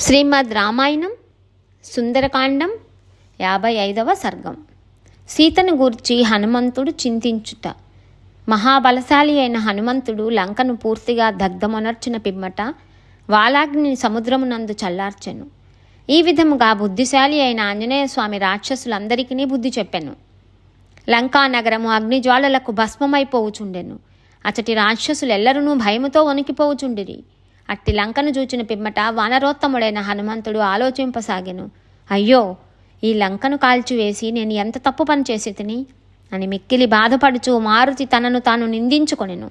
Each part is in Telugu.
శ్రీమద్ రామాయణం సుందరకాండం యాభై ఐదవ సర్గం. సీతను గూర్చి హనుమంతుడు చింతించుట. మహాబలశాలి అయిన హనుమంతుడు లంకను పూర్తిగా దగ్ధమొనర్చిన పిమ్మట వాలాగ్ని సముద్రమునందు చల్లార్చెను. ఈ విధముగా బుద్ధిశాలి అయిన ఆంజనేయ స్వామి రాక్షసులందరికీ బుద్ధి చెప్పెను. లంకా నగరము అగ్నిజ్వాలలకు భస్మమైపోవుచుండెను. అచటి రాక్షసులెల్లరూ భయముతో వణికిపోవుచుండిరి. అట్టి లంకను చూచిన పిమ్మట వానరోత్తముడైన హనుమంతుడు ఆలోచింపసాగెను. అయ్యో ఈ లంకను కాల్చివేసి నేను ఎంత తప్పు పని చేసి తిని? అని మిక్కిలి బాధపడుచు మారుతి తనను తాను నిందించుకొనెను.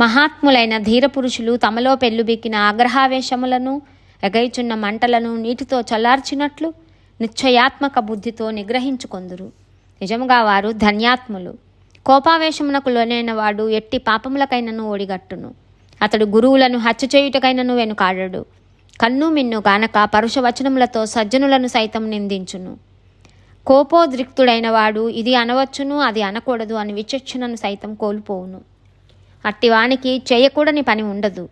మహాత్ములైన ధీరపురుషులు తమలో పెళ్ళుబిక్కిన ఆగ్రహావేశములను ఎగైచున్న మంటలను నీటితో చల్లార్చినట్లు నిశ్చయాత్మక బుద్ధితో నిగ్రహించుకొందురు. నిజముగా వారు ధన్యాత్ములు. కోపావేశమునకు లోనైన వాడు ఎట్టి పాపములకైనను ఓడిగట్టును అతడు గురువులను హత్య చేయుటకైనను వెనుకాడడు. కన్ను మిన్ను గానక పరుష వచనములతో సజ్జనులను సైతం నిందించును. కోపోద్రిక్తుడైన వాడు ఇది అనవచ్చును అది అనకూడదు అని విచక్షణను సైతం కోల్పోవును. అట్టివానికి చేయకూడని పని ఉండదు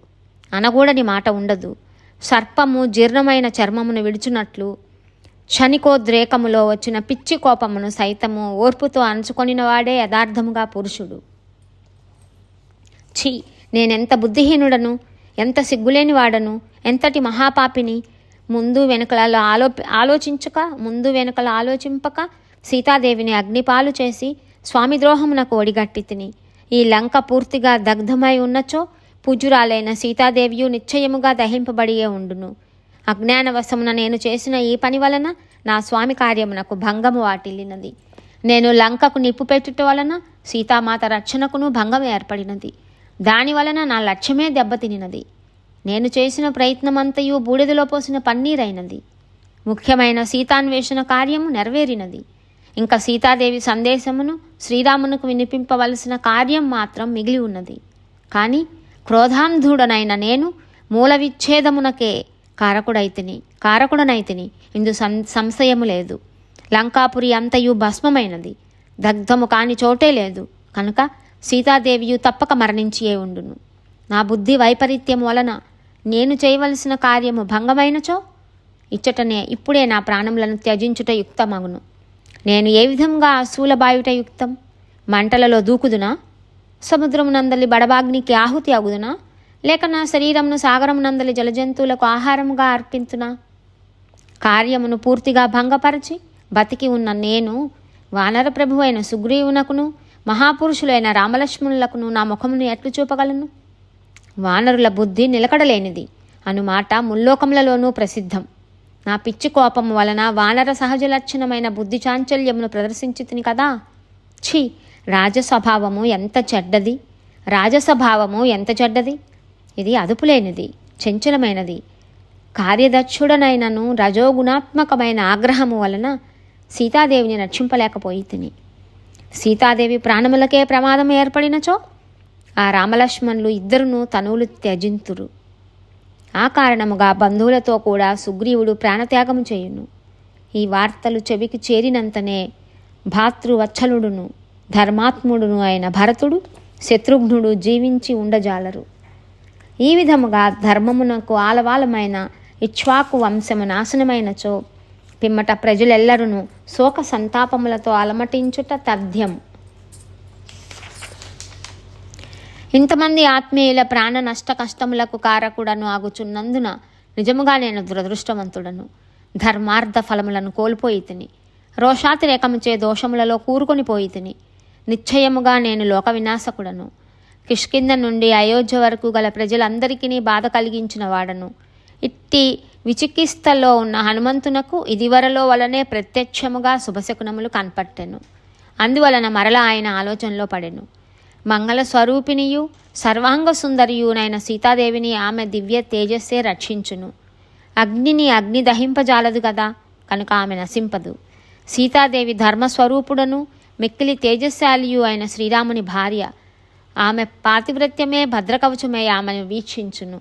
అనకూడని మాట ఉండదు. సర్పము జీర్ణమైన చర్మమును విడుచునట్లు క్షణికోద్రేకములో వచ్చిన పిచ్చి కోపమును సైతము ఓర్పుతో అణచుకొనినవాడే యథార్థముగా పురుషుడు. ఛీ! నేనెంత బుద్ధిహీనుడను? ఎంత సిగ్గులేని వాడను ఎంతటి మహాపాపిని? ముందు వెనుకలలో ఆలో ఆలోచించక ముందు వెనుకల ఆలోచింపక సీతాదేవిని అగ్నిపాలు చేసి స్వామి ద్రోహమునకు ఒడిగట్టి తిని. ఈ లంక పూర్తిగా దగ్ధమై ఉన్నచో పూజురాలైన సీతాదేవియు నిశ్చయముగా దహింపబడియే ఉండును. అజ్ఞానవశమున నేను చేసిన ఈ పని వలన నా స్వామి కార్యమునకు భంగము వాటిల్లినది. నేను లంకకు నిప్పు పెట్టుట వలన సీతామాత రక్షణకును భంగం ఏర్పడినది. దాని వలన నా లక్ష్యమే దెబ్బతినినది. నేను చేసిన ప్రయత్నమంతయు బూడిదలో పోసిన పన్నీరైనది. ముఖ్యమైన సీతాన్వేషణ కార్యము నెరవేరినది. ఇంకా సీతాదేవి సందేశమును శ్రీరామునకు వినిపింపవలసిన కార్యం మాత్రం మిగిలి ఉన్నది. కానీ క్రోధాంధుడనైన నేను మూల విచ్ఛేదమునకే కారకుడైతిని కారకుడనైతిని. ఇందు సం సంశయము లేదు. లంకాపురి అంతయు భస్మమైనది. దగ్ధము కాని చోటే లేదు. కనుక సీతాదేవియు తప్పక మరణించియే ఉండును. నా బుద్ధి వైపరీత్యం వలన నేను చేయవలసిన కార్యము భంగమైనచో? ఇచ్చటనే ఇప్పుడే నా ప్రాణములను త్యజించుట యుక్తమగును. నేను ఏ విధంగా శూలబాయుట యుక్తం? మంటలలో దూకుదునా? సముద్రమునందలి బడబాగ్నికి ఆహుతి అగుదునా? లేక నా శరీరమును సాగరమునందలి జలజంతువులకు ఆహారముగా అర్పించునా కార్యమును పూర్తిగా భంగపరచి బతికి ఉన్న నేను వానర ప్రభువైన సుగ్రీవునకును మహాపురుషులైన రామలక్ష్మణులకును నా ముఖమును ఎట్లు చూపగలను? వానరుల బుద్ధి నిలకడలేనిది. అనుమాట ముల్లోకములలోనూ ప్రసిద్ధం. నా పిచ్చి కోపము వలన వానర సహజ లక్షణమైన బుద్ధి చాంచల్యమును ప్రదర్శించుతుని కదా? ఛీ! రాజస్వభావము ఎంత చెడ్డది? రాజస్వభావము ఎంత చెడ్డది? ఇది అదుపులేనిది చంచలమైనది. కార్యదక్షుడనైనను రజోగుణాత్మకమైన ఆగ్రహము వలన సీతాదేవిని రక్షింపలేకపోయి తిని సీతాదేవి ప్రాణములకే ప్రమాదం ఏర్పడినచో ఆ రామలక్ష్మణులు ఇద్దరును తనువులు త్యజింతురు. ఆ కారణముగా బంధువులతో కూడా సుగ్రీవుడు ప్రాణత్యాగము చేయును. ఈ వార్తలు చెవికి చేరినంతనే భాతృవత్సలుడును ధర్మాత్ముడును అయిన భరతుడు శత్రుఘ్నుడు జీవించి ఉండజాలరు. ఈ విధముగా ధర్మమునకు ఆలవాలమైన ఇక్ష్వాకు వంశము నాశనమైనచో పిమ్మట ప్రజలెల్లరును శోక సంతాపములతో అలమటించుట తథ్యం. ఇంతమంది ఆత్మీయుల ప్రాణ నష్ట కష్టములకు కారకుడను ఆగుచున్నందున నిజముగా నేను దురదృష్టవంతుడను. ధర్మార్థ ఫలములను కోల్పోయి తిని రోషాతిరేకముచే దోషములలో కూరుకొని పోయితిని నిశ్చయముగా నేను లోక వినాశకుడను. కిష్కింద నుండి అయోధ్య వరకు గల ప్రజలందరికీ బాధ కలిగించిన వాడను. ఇట్టి విచికిస్తలో ఉన్న హనుమంతునకు ఇదివరలో వలనే ప్రత్యక్షముగా శుభశకునములు కనపట్టెను. అందువలన మరల ఆయన ఆలోచనలో పడెను. మంగళ స్వరూపిణియు సర్వాంగ సుందరియునైన సీతాదేవిని ఆమె దివ్య తేజస్సే రక్షించును. అగ్నిని అగ్ని దహింపజాలదు కదా కనుక ఆమె నశింపదు. సీతాదేవి ధర్మస్వరూపుడను మిక్కిలి తేజశాలియు అయిన శ్రీరాముని భార్య. ఆమె పాతివ్రత్యమే భద్రకవచమే ఆమెను వీక్షించును.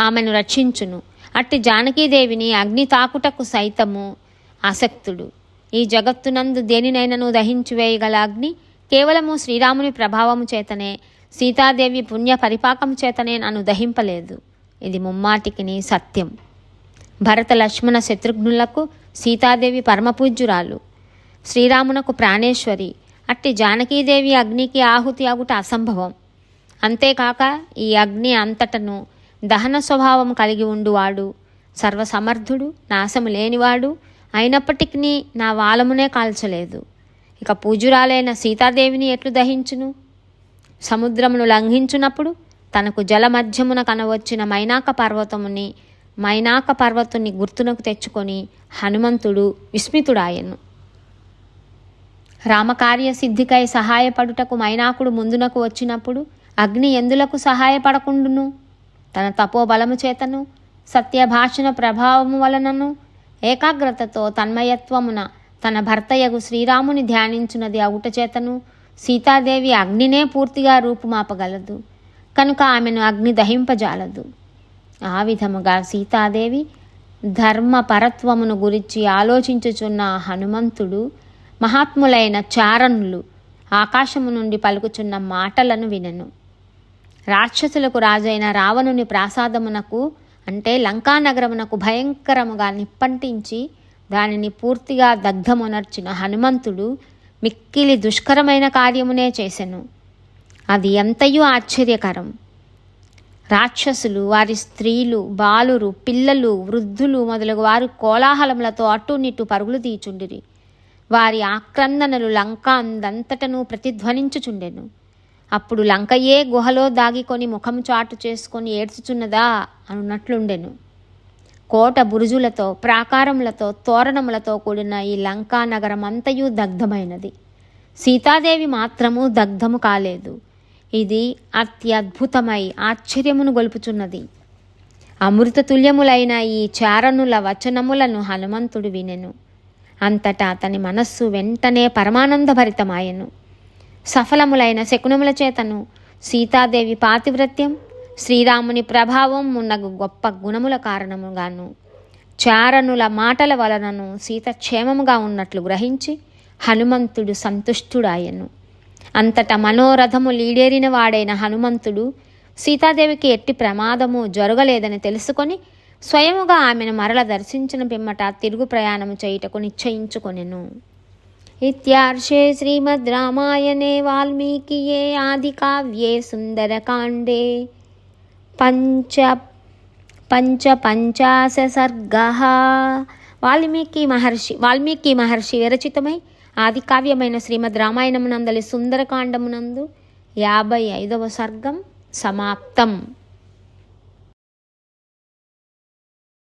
ఆమెను రక్షించును. అట్టి జానకీదేవిని అగ్ని తాకుటకు సైతము ఆసక్తుడు. ఈ జగత్తునందు దేనినైనను దహించి వేయగల అగ్ని కేవలము శ్రీరాముని ప్రభావము చేతనే సీతాదేవి పుణ్య పరిపాకం చేతనే నన్ను దహింపలేదు. ఇది ముమ్మాటికిని సత్యం. భరత లక్ష్మణ శత్రుఘ్నులకు సీతాదేవి పరమపూజ్యురాలు. శ్రీరామునకు ప్రాణేశ్వరి. అట్టి జానకీదేవి అగ్నికి ఆహుతి అగుట అసంభవం. అంతేకాక ఈ అగ్ని అంతటను దహన స్వభావం కలిగి ఉండువాడు. సర్వసమర్థుడు నాశము లేనివాడు అయినప్పటికీ నా వాలమునే కాల్చలేదు. ఇక పూజురాలైన సీతాదేవిని ఎట్లు దహించును? సముద్రమును లంఘించునప్పుడు తనకు జల మధ్యమున కనవచ్చిన మైనాక పర్వతముని మైనాక పర్వతుని గుర్తునకు తెచ్చుకొని హనుమంతుడు విస్మితుడాయను. రామకార్య సిద్ధికై సహాయపడుటకు మైనాకుడు ముందునకు వచ్చినప్పుడు అగ్ని ఎందులకు సహాయపడకుండును? తన తపోబలము చేతను సత్యభాషణ ప్రభావము వలనను ఏకాగ్రతతో తన్మయత్వమున తన భర్తయగు శ్రీరాముని ధ్యానించున్నది అవుట చేతను సీతాదేవి అగ్నినే పూర్తిగా రూపుమాపగలదు. కనుక ఆమెను అగ్ని దహింపజాలదు. ఆ విధముగా సీతాదేవి ధర్మ పరత్వమును గురించి ఆలోచించుచున్న హనుమంతుడు మహాత్ములైన చారణులు ఆకాశము నుండి పలుకుచున్న మాటలను వినను. రాక్షసులకు రాజైన రావణుని ప్రాసాదమునకు అంటే లంకానగరమునకు భయంకరముగా నిప్పంటించి దానిని పూర్తిగా దగ్ధమునర్చిన హనుమంతుడు మిక్కిలి దుష్కరమైన కార్యమునే చేసెను. అది ఎంతయో ఆశ్చర్యకరం. రాక్షసులు వారి స్త్రీలు బాలురు పిల్లలు వృద్ధులు మొదలగు వారు కోలాహలములతో అటునిటు పరుగులు తీచుండిరి. వారి ఆక్రందనలు లంక అందంతటను ప్రతిధ్వనించుచుండెను. అప్పుడు లంకయే గుహలో దాగికొని ముఖం చాటు చేసుకొని ఏడ్చుచున్నదా అన్నట్లుండెను కోట బురుజులతో ప్రాకారములతో తోరణములతో కూడిన ఈ లంకా నగరం అంతయు దగ్ధమైనది. సీతాదేవి మాత్రము దగ్ధము కాలేదు. ఇది అత్యద్భుతమై ఆశ్చర్యమును గొలుపుచున్నది. అమృత తుల్యములైన ఈ చారణుల వచనములను హనుమంతుడు వినెను. అంతటా అతని మనస్సు వెంటనే పరమానందభరితమాయెను. సఫలములైన శకునముల చేతను సీతాదేవి పాతివ్రత్యం శ్రీరాముని ప్రభావం ఉన్న గొప్ప గుణముల కారణముగాను చారణుల మాటల వలనను సీత క్షేమముగా ఉన్నట్లు గ్రహించి హనుమంతుడు సంతుష్టుడాయను. అంతటా మనోరథము లీడేరిన వాడైన హనుమంతుడు సీతాదేవికి ఎట్టి ప్రమాదము జరగలేదని తెలుసుకొని స్వయముగా ఆమెను మరల దర్శించిన పిమ్మట తిరుగు ప్రయాణము చేయుటకు నిశ్చయించుకొనెను. ఇత్యార్షే శ్రీమద్ రామాయణే వాల్మీకియే ఆదికావ్యే సుందరకాండే పంచ పంచ పంచాశ సర్గ వాల్మీకి మహర్షి వాల్మీకి మహర్షి విరచితమై ఆది కావ్యమైన శ్రీమద్ రామాయణమునందలి సుందరకాండమునందు యాభై ఐదవ సర్గం సమాప్తం